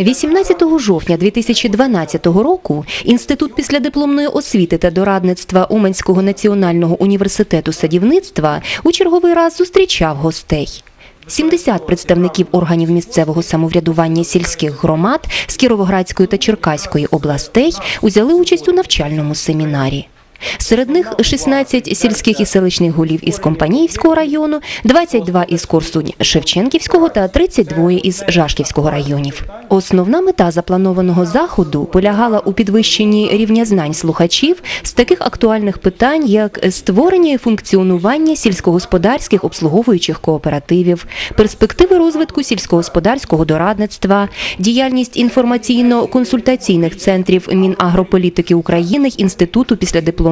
18 жовтня 2012 року Інститут післядипломної освіти та дорадництва Уманського національного університету садівництва у черговий раз зустрічав гостей. 70 представників органів місцевого самоврядування сільських громад з Кіровоградської та Черкаської областей узяли участь у навчальному семінарі. Серед них 16 сільських і селищних голів із Компаніївського району, 22 із Корсунь Шевченківського та 32 із Жашківського районів. Основна мета запланованого заходу полягала у підвищенні рівня знань слухачів з таких актуальних питань, як створення і функціонування сільськогосподарських обслуговуючих кооперативів, перспективи розвитку сільськогосподарського дорадництва, діяльність інформаційно-консультаційних центрів Мінагрополітики України Інституту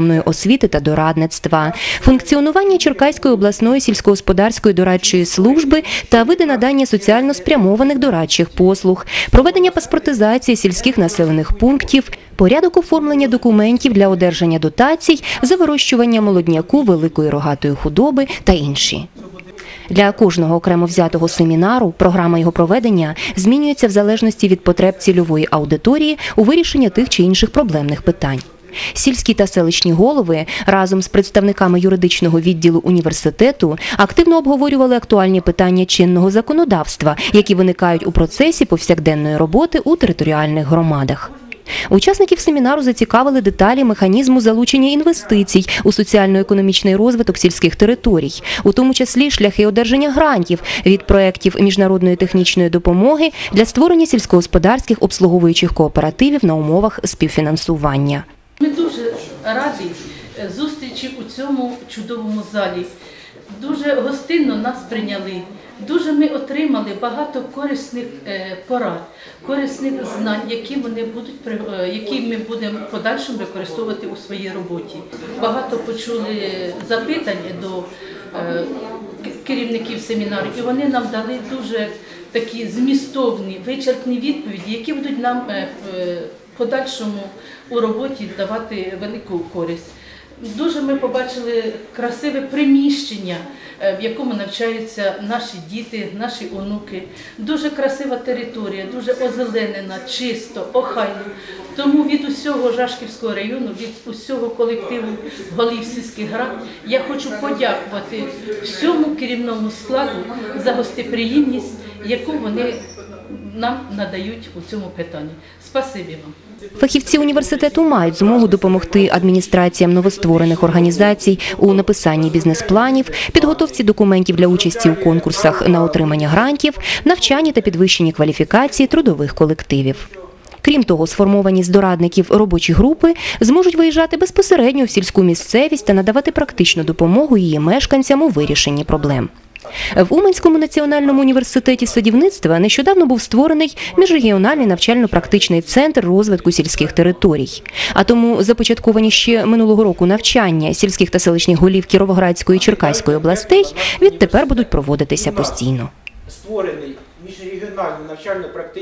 післядипломної освіти та дорадництва, функціонування Черкаської обласної сільськогосподарської дорадчої служби та види надання соціально спрямованих дорадчих послуг, проведення паспортизації сільських населених пунктів, порядок оформлення документів для одержання дотацій за вирощування молодняку великої рогатої худоби та інші. Для кожного окремо взятого семінару програма його проведення змінюється в залежності від потреб цільової аудиторії у вирішенні тих чи інших проблемних питань. Сільські та селищні голови разом з представниками юридичного відділу університету активно обговорювали актуальні питання чинного законодавства, які виникають у процесі повсякденної роботи у територіальних громадах. Учасників семінару зацікавили деталі механізму залучення інвестицій у соціально-економічний розвиток сільських територій, у тому числі шляхи одержання грантів від проєктів міжнародної технічної допомоги для створення сільськогосподарських обслуговуючих кооперативів на умовах співфінансування. Раді е, зустрічі у цьому чудовому залі. Дуже гостинно нас прийняли. Дуже ми отримали багато корисних е, порад, корисних знань, які вони будуть е, які ми будемо подальшому використовувати у своїй роботі. Багато почули запитань до керівників семінару, і вони нам дали дуже такі змістовні, вичерпні відповіді, які будуть нам подальшому у роботі давати велику користь. Дуже ми побачили красиве приміщення, е, в якому навчаються наші діти, наші онуки. Дуже красива територія, дуже озеленена, чисто, охайно. Тому від усього Жашківського району, від усього колективу голів сільських рад я хочу подякувати всьому керівному складу за гостеприємність, яку вони нам надають у цьому питанні. Спасибі вам. Фахівці університету мають змогу допомогти адміністраціям новостворених організацій у написанні бізнес-планів, підготовці документів для участі у конкурсах на отримання грантів, навчанні та підвищенні кваліфікації трудових колективів. Крім того, сформовані з дорадників робочі групи зможуть виїжджати безпосередньо в сільську місцевість та надавати практичну допомогу її мешканцям у вирішенні проблем. В Уманському національному університеті садівництва нещодавно був створений міжрегіональний навчально-практичний центр розвитку сільських територій. А тому започатковані ще минулого року навчання сільських та селищних голів Кіровоградської і Черкаської областей відтепер будуть проводитися постійно. створений міжрегіональний навчально-практичний